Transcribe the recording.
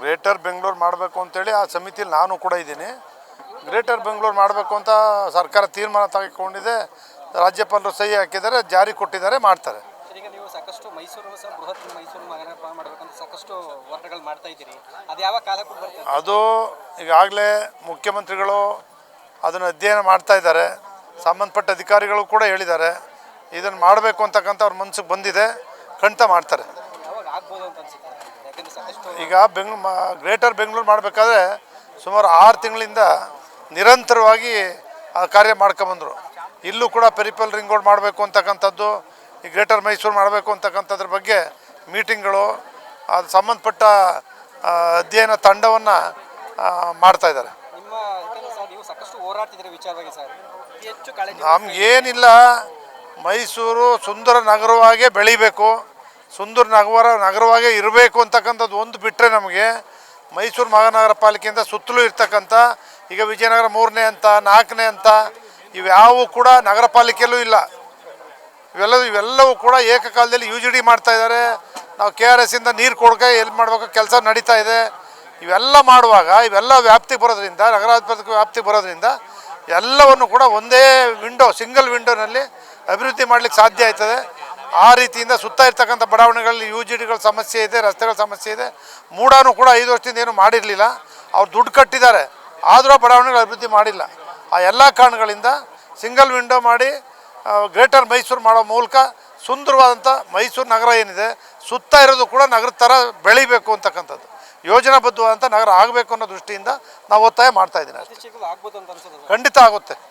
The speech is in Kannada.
ಗ್ರೇಟರ್ ಬೆಂಗಳೂರು ಮಾಡಬೇಕು ಅಂತೇಳಿ ಆ ಸಮಿತಿಯಲ್ಲಿ ನಾನು ಕೂಡ ಇದ್ದೀನಿ. ಗ್ರೇಟರ್ ಬೆಂಗಳೂರು ಮಾಡಬೇಕು ಅಂತ ಸರ್ಕಾರ ತೀರ್ಮಾನ ತೆಗೆದುಕೊಂಡಿದೆ. ರಾಜ್ಯಪಾಲರು ಸಹಿ ಹಾಕಿದ್ದಾರೆ ಜಾರಿ ಕೊಟ್ಟಿದ್ದಾರೆ ಮಾಡ್ತಾರೆ. ಈಗ ನೀವು ಸಾಕಷ್ಟು ಮೈಸೂರು ಸಹ ಬೃಹತ್ ಮೈಸೂರು ಮಹಾನಗರ ಮಾಡಬೇಕಂತ ಸಾಕಷ್ಟು ಹೋರಾಟಗಳು ಮಾಡ್ತಾ ಇದ್ದೀರಿ. ಅದು ಯಾವ ಕಾಲಕ್ಕೂ ಬರ್ತದೆ? ಅದು ಈಗಾಗಲೇ ಮುಖ್ಯಮಂತ್ರಿಗಳು ಅದನ್ನು ಅಧ್ಯಯನ ಮಾಡ್ತಾ ಇದ್ದಾರೆ. ಸಂಬಂಧಪಟ್ಟ ಅಧಿಕಾರಿಗಳು ಕೂಡ ಹೇಳಿದ್ದಾರೆ. ಇದನ್ನು ಮಾಡಬೇಕು ಅಂತಕ್ಕಂಥ ಅವ್ರ ಮನಸ್ಸಿಗೆ ಬಂದಿದೆ. ಖಂಡಿತ ಮಾಡ್ತಾರೆ. ಈಗ ಬೆಂಗ್ ಗ್ರೇಟರ್ ಬೆಂಗಳೂರು ಮಾಡಬೇಕಾದ್ರೆ ಸುಮಾರು ಆರು ತಿಂಗಳಿಂದ ನಿರಂತರವಾಗಿ ಆ ಕಾರ್ಯ ಮಾಡ್ಕೊಂಬಂದರು ಇಲ್ಲೂ ಕೂಡ ಪೆರಿಪಲ್ ರಿಂಗ್ ರೋಡ್ ಮಾಡಬೇಕು ಅಂತಕ್ಕಂಥದ್ದು ಈ ಗ್ರೇಟರ್ ಮೈಸೂರು ಮಾಡಬೇಕು ಅಂತಕ್ಕಂಥದ್ರ ಬಗ್ಗೆ ಮೀಟಿಂಗ್ಗಳು ಅದು ಸಂಬಂಧಪಟ್ಟ ಅಧ್ಯಯನ ತಂಡವನ್ನು ಮಾಡ್ತಾ ಇದ್ದಾರೆ. ನಮಗೇನಿಲ್ಲ ಮೈಸೂರು ಸುಂದರ ನಗರವಾಗೇ ಬೆಳಿಬೇಕು. ಸುಂದರ ನಗರ ನಗರವಾಗೇ ಇರಬೇಕು ಅಂತಕ್ಕಂಥದ್ದು ಒಂದು ಬಿಟ್ಟರೆ ನಮಗೆ ಮೈಸೂರು ಮಹಾನಗರ ಪಾಲಿಕೆಯಿಂದ ಸುತ್ತಲೂ ಇರ್ತಕ್ಕಂಥ ಈಗ ವಿಜಯನಗರ ಮೂರನೇ ಅಂತ ನಾಲ್ಕನೇ ಅಂತ ಇವ್ಯಾವು ಕೂಡ ನಗರ ಪಾಲಿಕೆಯಲ್ಲೂ ಇಲ್ಲ. ಇವೆಲ್ಲ ಇವೆಲ್ಲವೂ ಕೂಡ ಏಕಕಾಲದಲ್ಲಿ ಯು ಜಿ ಡಿ ಮಾಡ್ತಾ ಇದ್ದಾರೆ. ನಾವು ಕೆ ಆರ್ ಎಸ್ಸಿಂದ ನೀರು ಕೊಡ್ಕೆ ಎಲ್ಲಿ ಮಾಡಬೇಕು, ಕೆಲಸ ನಡೀತಾ ಇದೆ. ಇವೆಲ್ಲ ಮಾಡುವಾಗ, ಇವೆಲ್ಲ ವ್ಯಾಪ್ತಿ ಬರೋದ್ರಿಂದ ನಗರಾಧಿಪತಿ ವ್ಯಾಪ್ತಿ ಬರೋದ್ರಿಂದ ಎಲ್ಲವನ್ನು ಕೂಡ ಒಂದೇ ವಿಂಡೋ ಸಿಂಗಲ್ ವಿಂಡೋನಲ್ಲಿ ಅಭಿವೃದ್ಧಿ ಮಾಡಲಿಕ್ಕೆ ಸಾಧ್ಯ ಆಯ್ತದೆ. ಆ ರೀತಿಯಿಂದ ಸುತ್ತ ಇರ್ತಕ್ಕಂಥ ಬಡಾವಣೆಗಳಲ್ಲಿ ಯು ಜಿ ಡಿಗಳ ಸಮಸ್ಯೆ ಇದೆ ರಸ್ತೆಗಳ ಸಮಸ್ಯೆ ಇದೆ. ಮೂಡಾನು ಕೂಡ ಐದು ವರ್ಷದಿಂದ ಏನು ಮಾಡಿರಲಿಲ್ಲ. ಅವ್ರು ದುಡ್ಡು ಕಟ್ಟಿದ್ದಾರೆ. ಆದರೂ ಬಡಾವಣೆಗಳು ಅಭಿವೃದ್ಧಿ ಮಾಡಿಲ್ಲ. ಆ ಎಲ್ಲ ಕಾರಣಗಳಿಂದ ಸಿಂಗಲ್ ವಿಂಡೋ ಮಾಡಿ ಗ್ರೇಟರ್ ಮೈಸೂರು ಮಾಡೋ ಮೂಲಕ ಸುಂದರವಾದಂಥ ಮೈಸೂರು ನಗರ ಏನಿದೆ ಸುತ್ತ ಇರೋದು ಕೂಡ ನಗರದ ಥರ ಬೆಳಿಬೇಕು ಅಂತಕ್ಕಂಥದ್ದು. ಯೋಜನಾಬದ್ಧವಾದಂಥ ನಗರ ಆಗಬೇಕು ಅನ್ನೋ ದೃಷ್ಟಿಯಿಂದ ನಾವು ಒತ್ತಾಯ ಮಾಡ್ತಾ ಇದ್ದೀನಿ ಅಷ್ಟೇ ಖಂಡಿತ ಆಗುತ್ತೆ.